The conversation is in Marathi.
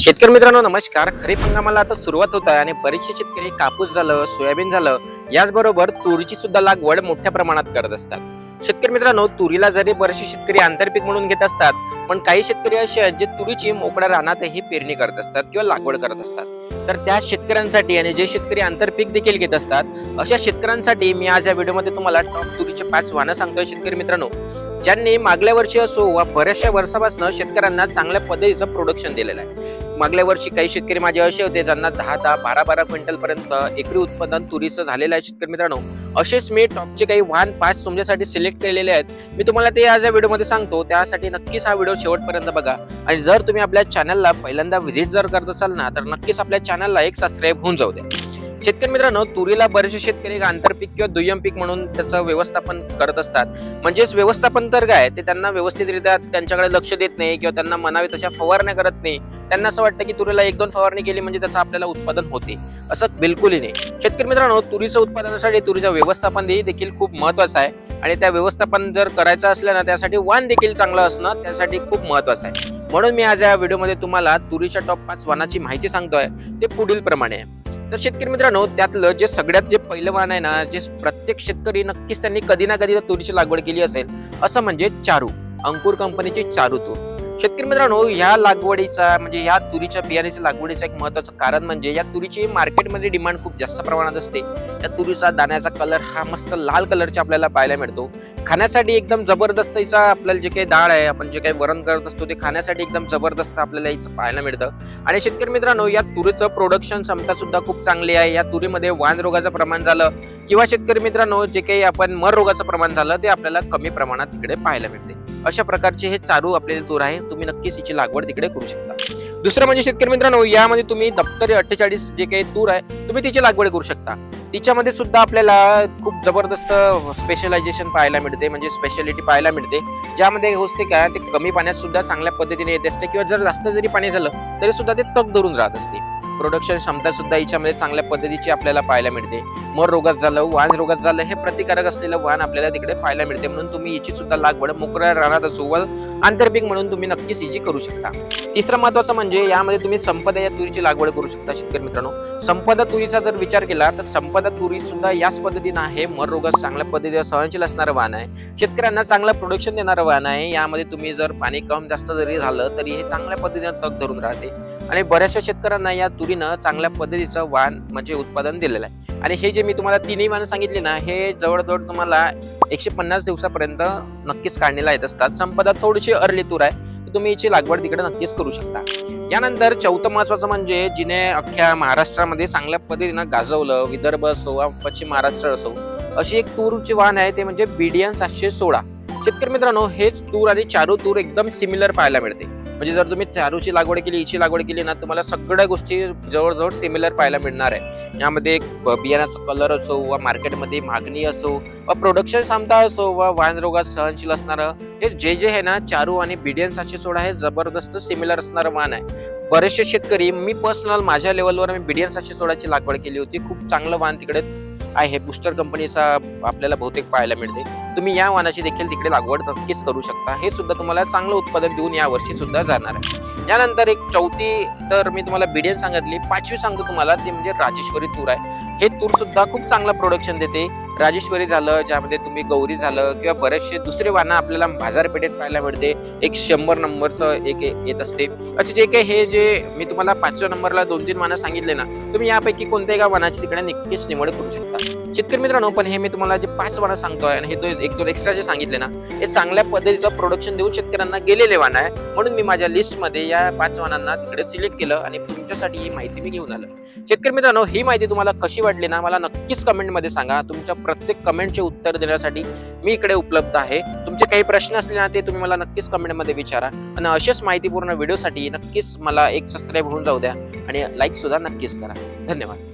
शेतकरी मित्रांनो नमस्कार. खरीप हंगामाला आता सुरुवात होत आहे आणि बरेचसे शेतकरी कापूस झालं सोयाबीन झालं याचबरोबर तुरीची सुद्धा लागवड मोठ्या प्रमाणात करत असतात. शेतकरी मित्रांनो तुरीला जरी बरेचसे शेतकरी आंतरपीक म्हणून घेत असतात पण काही शेतकरी असे आहेत जे तुरीची मोकळ्या रानातही पेरणी करत असतात किंवा लागवड करत असतात. तर त्या शेतकऱ्यांसाठी आणि जे शेतकरी आंतरपीक देखील घेत असतात अशा शेतकऱ्यांसाठी मी आज या व्हिडिओमध्ये तुम्हाला टॉप तुरीचे पाच वाहनं सांगतोय शेतकरी मित्रांनो. ज्यांनी मागल्या वर्षी असो वा बऱ्याचशा वर्षापासून शेतकऱ्यांना चांगल्या पद्धतीचं प्रोडक्शन दिलेलं आहे. मागल्या वर्षी काही शेतकरी माझे असे होते ज्यांना दहा दहा बारा बारा क्विंटल पर्यंत एकरी उत्पादन तुरीचं झालेलं आहे शेतकरी मित्रांनो. असेच मी टॉपचे काही वाहन पाच तुमच्यासाठी सिलेक्ट केलेले आहेत. मी तुम्हाला ते आज या व्हिडिओमध्ये सांगतो. त्यासाठी नक्कीच हा व्हिडिओ शेवटपर्यंत बघा. आणि जर तुम्ही आपल्या चॅनलला पहिल्यांदा व्हिजिट जर करत असाल ना तर नक्कीच आपल्या चॅनलला एक सबस्क्राईब होऊन जाऊ द्या. शेतकरी मित्रांनो तुरीला बरेचसे शेतकरी एक आंतरपीक किंवा दुय्यम पीक म्हणून त्याचं व्यवस्थापन करत असतात. म्हणजेच व्यवस्थापन तर काय ते त्यांना व्यवस्थितरित्या त्यांच्याकडे लक्ष देत नाही किंवा त्यांना मनावे तशा फवारण्या करत नाही. त्यांना असं वाटतं की तुरीला एक दोन फवारणी केली म्हणजे त्याचं आपल्याला उत्पादन होते. असं बिलकुलही नाही. शेतकरी मित्रांनो तुरीचं उत्पादनासाठी तुरीचं व्यवस्थापन देखील खूप महत्वाचं आहे. आणि त्या व्यवस्थापन जर करायचं असलं ना त्यासाठी वाण देखील चांगलं असणं त्यासाठी खूप महत्वाचं आहे. म्हणून मी आज या व्हिडिओमध्ये तुम्हाला तुरीच्या टॉप पाच वाणाची माहिती सांगतोय. ते पुढील प्रमाणे आहे तर शेतकरी मित्रांनो त्यातलं जे सगळ्यात जे पहिलं आहे ना जे प्रत्येक शेतकरी नक्कीच त्यांनी कधी ना कधी तुरीची लागवड केली असेल. असं म्हणजे चारू अंकुर कंपनीची चारू तूर. शेतकरी मित्रांनो ह्या लागवडीचा म्हणजे ह्या तुरीच्या बियाण्याच्या लागवडीचं एक महत्वाचं कारण म्हणजे या तुरीची मार्केटमध्ये डिमांड खूप जास्त प्रमाणात असते. या तुरीचा दाण्याचा कलर हा मस्त लाल कलरचा आपल्याला पाहायला मिळतो. खाण्यासाठी एकदम जबरदस्त याचा आपल्याला जे काही डाळ आहे आपण जे काही वरण करत असतो ते खाण्यासाठी एकदम जबरदस्त आपल्याला हिचं पाहायला मिळतं. आणि शेतकरी मित्रांनो या तुरीचं प्रोडक्शन क्षमता सुद्धा खूप चांगली आहे. या तुरीमध्ये वान रोगाचं प्रमाण झालं किंवा शेतकरी मित्रांनो जे काही आपण मर रोगाचं प्रमाण झालं ते आपल्याला कमी प्रमाणात तिकडे पाहायला मिळते. अशा प्रकारचे हे चारू आपले तूर आहे तुम्ही नक्कीच हिची लागवड तिकडे करू शकता. दुसरं म्हणजे शेतकरी मित्रांनो यामध्ये तुम्ही दप्तरी अठ्ठेचाळीस जे काही तूर आहे तुम्ही तिची लागवड करू शकता. तिच्यामध्ये सुद्धा आपल्याला खूप जबरदस्त स्पेशलायझेशन पाहायला मिळते म्हणजे स्पेशालिटी पाहायला मिळते. ज्यामध्ये होते काय ते कमी पाण्यात सुद्धा चांगल्या पद्धतीने येत असते किंवा जर जास्त जरी पाणी झालं तरी सुद्धा ते तग धरून राहत असते. प्रोडक्शन क्षमता सुद्धा याच्यामध्ये चांगल्या पद्धतीची आपल्याला पाहायला मिळते. मर रोगात झालं वाहन रोगात झालं हे प्रतिकारक असलेलं वाहन आपल्याला तिकडे पाहायला मिळते. म्हणून तुम्ही याची सुद्धा लागवड मोकळ्या रानात असो व आंतरपीक म्हणून तुम्ही नक्कीच याची करू शकता. तिसरं महत्वाचं म्हणजे यामध्ये तुम्ही संपदा या तुरीची लागवड करू शकता शेतकरी मित्रांनो. संपदा तुरीचा जर विचार केला तर संपदा तुरी सुद्धा याच पद्धतीनं आहे. मर रोगास चांगल्या पद्धतीने सहनशील असणारं वाहन आहे. शेतकऱ्यांना चांगलं प्रोडक्शन देणारं वाहन आहे. यामध्ये तुम्ही जर पाणी कम जास्त जरी झालं तरी हे चांगल्या पद्धतीने तग धरून राहते. आणि बऱ्याचशा शेतकऱ्यांना या तुरीनं चांगल्या पद्धतीचं वाण म्हणजे उत्पादन दिलेलं आहे. आणि हे जे मी तुम्हाला तिन्ही वाहनं सांगितली ना हे जवळजवळ तुम्हाला एकशे पन्नास दिवसापर्यंत नक्कीच काढणीला येत असतात. संपदा थोडीशी अर्ली तूर आहे. तुम्ही याची लागवड तिकडे नक्कीच करू शकता. यानंतर चौथं महत्वाचं म्हणजे जिने अख्ख्या महाराष्ट्रामध्ये चांगल्या पद्धतीनं गाजवलं विदर्भ असो पश्चिम महाराष्ट्र असो अशी एक तूरची वाहन आहे ते म्हणजे बीडीएन सातशे सोळा. शेतकरी मित्रांनो हेच तूर आणि चारू तूर एकदम सिमिलर पाहायला मिळते. म्हणजे जर तुम्ही चारूची लागवड केली हिची लागवड केली ना तुम्हाला सगळ्या गोष्टी जवळजवळ सिमिलर पाहायला मिळणार आहे. यामध्ये ब- बियाणाचा कलर असो वा मार्केटमध्ये मागणी असो वा प्रोडक्शन क्षमता असो वा वाहन रोगात सहनशील असणारं हे जे जे आहे ना चारू आणि बिडियन सातशे सोळा हे जबरदस्त सिमिलर असणारं वाहन आहे. बरेचसे शेतकरी मी पर्सनल माझ्या लेवलवर मी बिडियन सातशे सोळाची लागवड केली होती. खूप चांगलं वाहन तिकडे आहे. बुस्टर कंपनीचा आपल्याला बहुतेक पाहायला मिळते. तुम्ही या वाहनाची देखील तिकडे लागवड नक्कीच करू शकता. हे सुद्धा तुम्हाला चांगलं उत्पादन देऊन या वर्षी सुद्धा जाणार आहे. यानंतर एक चौथी तर मी तुम्हाला बिडियन सांगितली. पाचवी सांगतो तुम्हाला ती म्हणजे राजेश्वरी तूर आहे. हे तूर सुद्धा खूप चांगलं प्रोडक्शन देते. राजेश्वरी झालं ज्यामध्ये तुम्ही गौरी झालं किंवा बरेचसे दुसरे वाहनं आपल्याला बाजारपेठेत पाहायला मिळते. एक शंभर नंबरचं एक येत असते. असे जे काही हे जे मी तुम्हाला पाचव्या नंबरला दोन तीन वाहनं सांगितले ना तुम्ही यापैकी कोणत्याही एका वाहनाची तिकडे नक्कीच निवड करू शकता. शेतकरी मित्रांनो पण हे मी तुम्हाला जे पाच वाणं सांगतोय आणि हे दोन एक दोन एक्स्ट्रा जे सांगितले ना हे चांगल्या पद्धतीचं प्रोडक्शन देऊन शेतकऱ्यांना गेलेले वाण आहे. म्हणून मी माझ्या लिस्टमध्ये या पाच वाणांना तिकडे सिलेक्ट केलं आणि तुमच्यासाठी ही माहिती मी घेऊन आलो. शेतकरी मित्रांनो ही माहिती तुम्हाला कशी वाटली ना मला नक्कीच कमेंटमध्ये सांगा. तुमच्या प्रत्येक कमेंटचे उत्तर देण्यासाठी मी इकडे उपलब्ध आहे. तुमचे काही प्रश्न असले ना ते तुम्ही मला नक्कीच कमेंटमध्ये विचारा. आणि अशाच माहितीपूर्ण व्हिडिओसाठी नक्कीच मला एक सबस्क्राईब होऊन जाऊ द्या. आणि लाईक सुद्धा नक्कीच करा. धन्यवाद.